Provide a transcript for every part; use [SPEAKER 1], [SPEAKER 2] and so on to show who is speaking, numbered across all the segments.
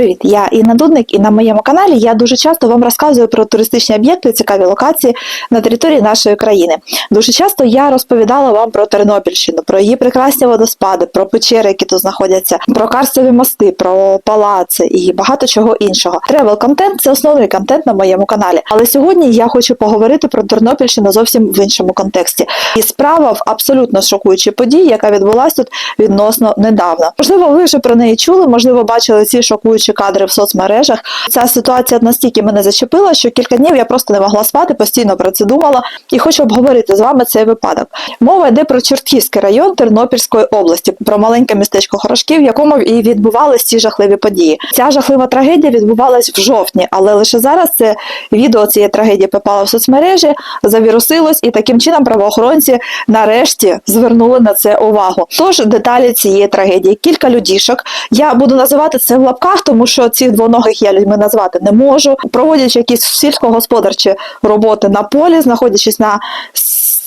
[SPEAKER 1] Привіт, я Інна Дудник, і на моєму каналі я дуже часто вам розказую про туристичні об'єкти, цікаві локації на території нашої країни. Дуже часто я розповідала вам про Тернопільщину, про її прекрасні водоспади, про печери, які тут знаходяться, про карстові мости, про палаци і багато чого іншого. Тревел контент це основний контент на моєму каналі. Але сьогодні я хочу поговорити про Тернопільщину зовсім в іншому контексті. І справа в абсолютно шокуючій події, яка відбулася тут відносно недавно. Можливо, ви вже про неї чули, можливо, бачили ці шокуючі кадри в соцмережах. Ця ситуація настільки мене зачепила, що кілька днів я просто не могла спати, постійно про це думала і хочу обговорити з вами цей випадок. Мова йде про Чортківський район Тернопільської області, про маленьке містечко Хорошків, в якому і відбувалися ці жахливі події. Ця жахлива трагедія відбувалась в жовтні, але лише зараз це відео цієї трагедії попало в соцмережі, завірусилось, і таким чином правоохоронці нарешті звернули на це увагу. Тож деталі цієї трагедії, кілька людішок. Я буду називати це в лапках, тому що цих двоногих я людьми назвати не можу. Проводячи якісь сільськогосподарчі роботи на полі, знаходячись на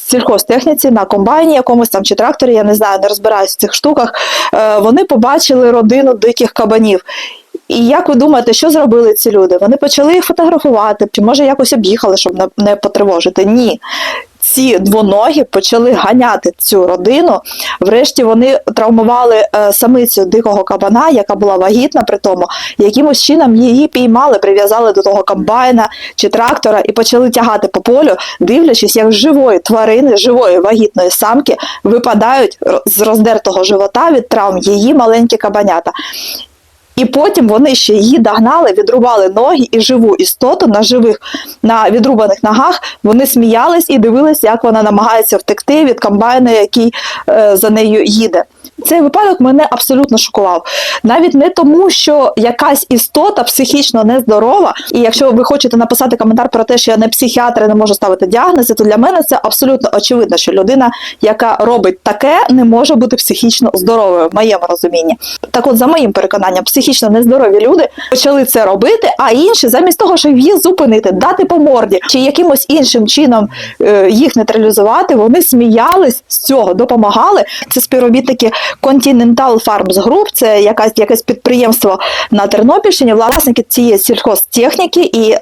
[SPEAKER 1] сільхозтехніці, на комбайні якомусь там чи тракторі, я не знаю, не розбираюся в цих штуках. е, Вони побачили родину диких кабанів. І як ви думаєте, що зробили ці люди? Вони почали їх фотографувати, чи може якось об'їхали, щоб не, не потривожити? Ні. Ці двоногі почали ганяти цю родину. Врешті вони травмували е, самицю дикого кабана, яка була вагітна при тому, якимось чином її піймали, прив'язали до того комбайна чи трактора і почали тягати по полю, дивлячись, як живої тварини, живої вагітної самки випадають з роздертого живота від травм її маленькі кабанята. І потім вони ще її догнали, відрубали ноги і живу істоту на живих, на відрубаних ногах. Вони сміялись і дивились, як вона намагається втекти від комбайна, який е, за нею їде. Цей випадок мене абсолютно шокував. Навіть не тому, що якась істота психічно нездорова, і якщо ви хочете написати коментар про те, що я не психіатр і не можу ставити діагнози, то для мене це абсолютно очевидно, що людина, яка робить таке, не може бути психічно здоровою, в моєму розумінні. Так от, за моїм переконанням, психічно нездорові люди почали це робити, а інші, замість того, щоб їх зупинити, дати по морді чи якимось іншим чином е, їх нейтралізувати, вони сміялись з цього, допомагали. Це співробітники Continental Farms Group, це якась якесь підприємство на Тернопільщині. Власники цієї сільхозтехніки і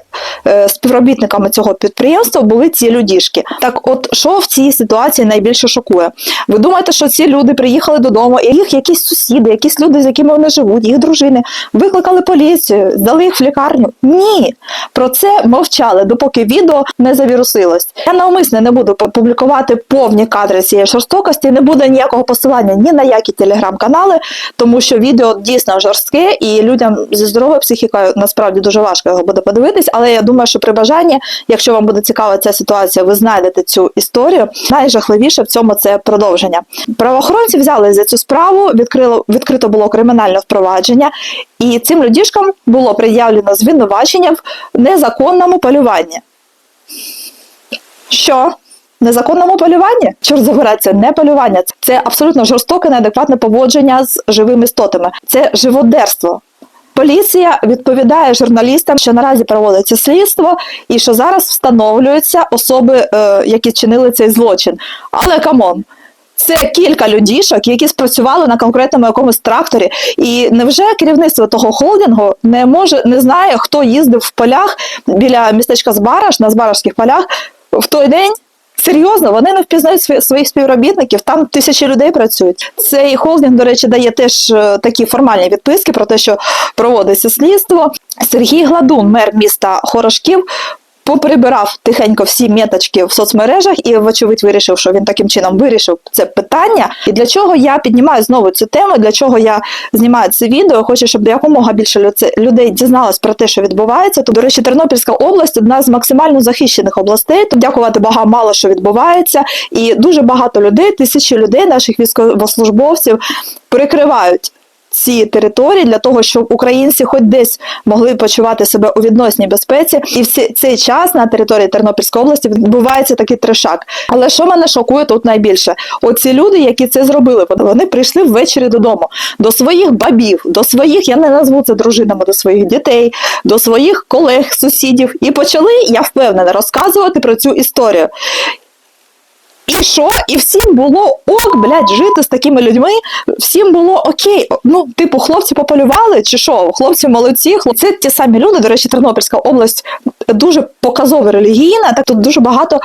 [SPEAKER 1] е, співробітниками цього підприємства були ці людішки. Так, от що в цій ситуації найбільше шокує? Ви думаєте, що ці люди приїхали додому, і їх якісь сусіди, якісь люди, з якими вони живуть, їх дружини, викликали поліцію, здали їх в лікарню? Ні, про це мовчали, допоки відео не завірусилось. Я навмисне не буду публікувати повні кадри цієї жорстокості, не буде ніякого посилання ні на які телеграм-канали, тому що відео дійсно жорстке, і людям зі здоровою психікою насправді дуже важко його буде подивитись. Але я думаю, що при бажанні, якщо вам буде цікава ця ситуація, ви знайдете цю історію. Найжахливіше в цьому це продовження. Правоохоронці взяли за цю справу, відкрило відкрито було кримінальне впровадження, і цим людішкам було пред'явлено звинувачення в незаконному полюванні. Що? Незаконному полюванні? Чорт забирай, це не полювання, це абсолютно жорстоке, неадекватне поводження з живими істотами. Це живодерство. Поліція відповідає журналістам, що наразі проводиться слідство, і що зараз встановлюються особи, е, які чинили цей злочин. Але камон. Це кілька людішок, які спрацювали на конкретному якомусь тракторі. І невже керівництво того холдингу не може не знає, хто їздив в полях біля містечка Збараш на Збаражських полях в той день? Серйозно, вони не впізнають своїх співробітників, там тисячі людей працюють. Цей холдинг, до речі, дає теж е, такі формальні відписки про те, що проводиться слідство. Сергій Гладун, мер міста Хорошків, поприбирав тихенько всі меточки в соцмережах і, вочевидь, вирішив, що він таким чином вирішив це питання. І для чого я піднімаю знову цю тему, для чого я знімаю це відео, хочу, щоб якомога більше людей дізналось про те, що відбувається. То, до речі, Тернопільська область одна з максимально захищених областей. Тут дякувати Богам, мало що відбувається, і дуже багато людей, тисячі людей, наших військовослужбовців, прикривають. Ці території для того, щоб українці хоч десь могли почувати себе у відносній безпеці, і в цей, час на території Тернопільської області відбувається такий трешак. Але що мене шокує тут найбільше? Оці люди, які це зробили, вони прийшли ввечері додому до своїх бабів, до своїх, я не назву це дружинами, до своїх дітей, до своїх колег, сусідів, і почали, я впевнена, розказувати про цю історію. І що? І всім було ок, блядь, жити з такими людьми. Всім було окей. Ну, типу, хлопці пополювали, чи що? Хлопці молодці, хлопці. Ті самі люди. До речі, Тернопільська область дуже показово релігійна. Так тут дуже багато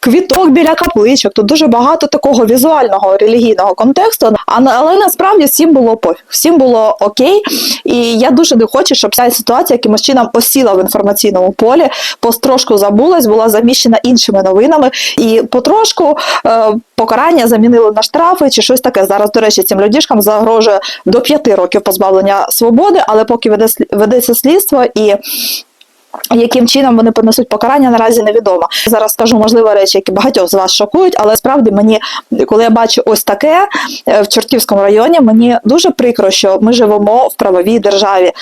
[SPEAKER 1] квіток біля капличок, тут дуже багато такого візуального релігійного контексту. Але насправді всім було пофіг, всім було окей. І я дуже не хочу, щоб ця ситуація якимось чином осіла в інформаційному полі, потрошку забулась, була заміщена іншими новинами, і потрошку е, покарання замінили на штрафи чи щось таке. Зараз, до речі, цим людішкам загрожує до п'яти років позбавлення свободи, але поки ведеться слідство і. Яким чином вони понесуть покарання, наразі невідомо. Зараз скажу можливо речі, які багатьох з вас шокують, але справді мені, коли я бачу ось таке е, в Чортківському районі, мені дуже прикро, що ми живемо в правовій державі.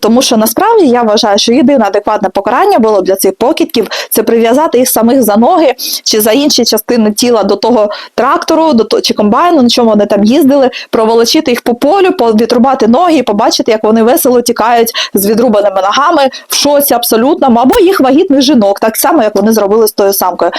[SPEAKER 1] Тому що насправді я вважаю, що єдине адекватне покарання було для цих покидьків це прив'язати їх самих за ноги чи за інші частини тіла до того трактору, до того чи комбайну, на чому вони там їздили, проволочити їх по полю, відрубати ноги і побачити, як вони весело тікають з відрубаними ногами в шоці абсолютно, або їх вагітних жінок, так само як вони зробили з тою самкою.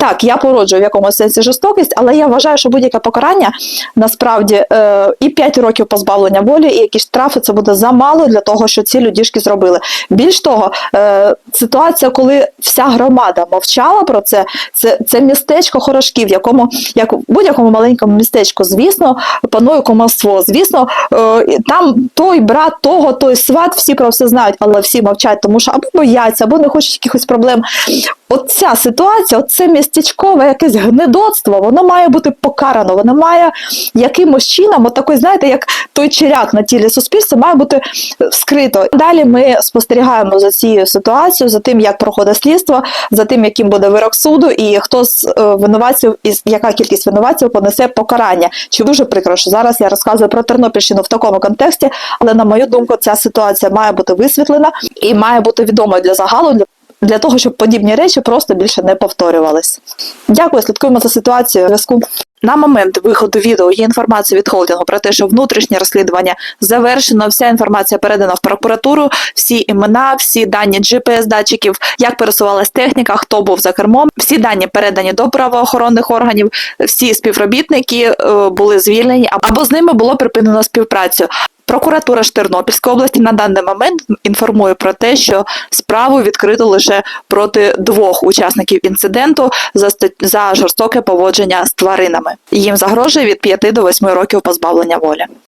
[SPEAKER 1] Так, я породжую в якомусь сенсі жорстокість, але я вважаю, що будь-яке покарання насправді е, і 5 років позбавлення волі, і якісь штрафи це буде замало для того, що ці людішки зробили. Більш того, е, ситуація, коли вся громада мовчала про це, це, це містечко Хорошків, в якому як в будь-якому маленькому містечку, звісно, панує комарство. Звісно, е, там той брат того, той сват, всі про все знають, але всі мовчать, тому що або бояться, або не хочуть якихось проблем. От ця ситуація, це містечкове якесь гнидоцтво, воно має бути покарано, воно має якимось чином, от знаєте, як той черяк на тілі суспільства, має бути вскрито. Далі ми спостерігаємо за цією ситуацією, за тим, як проходить слідство, за тим, яким буде вирок суду, і хто з е, винуватців, і яка кількість винуватців понесе покарання. Чи дуже прикро, що зараз я розказую про Тернопільщину в такому контексті, але на мою думку, ця ситуація має бути висвітлена і має бути відомою для загалу. Для того, щоб подібні речі просто більше не повторювались. Дякую, слідкуємо за ситуацією. Зв'язку. На момент виходу відео є інформація від холдингу про те, що внутрішнє розслідування завершено. Вся інформація передана в прокуратуру, всі імена, всі дані gps датчиків як пересувалась техніка, хто був за кермом. Всі дані передані до правоохоронних органів. Всі співробітники е, були звільнені або з ними було припинено співпрацю. Прокуратура ж Тернопільської області на даний момент інформує про те, що справу відкрито лише проти двох учасників інциденту за стат- за жорстоке поводження з тваринами. Їм загрожує від 5 до 8 років позбавлення волі.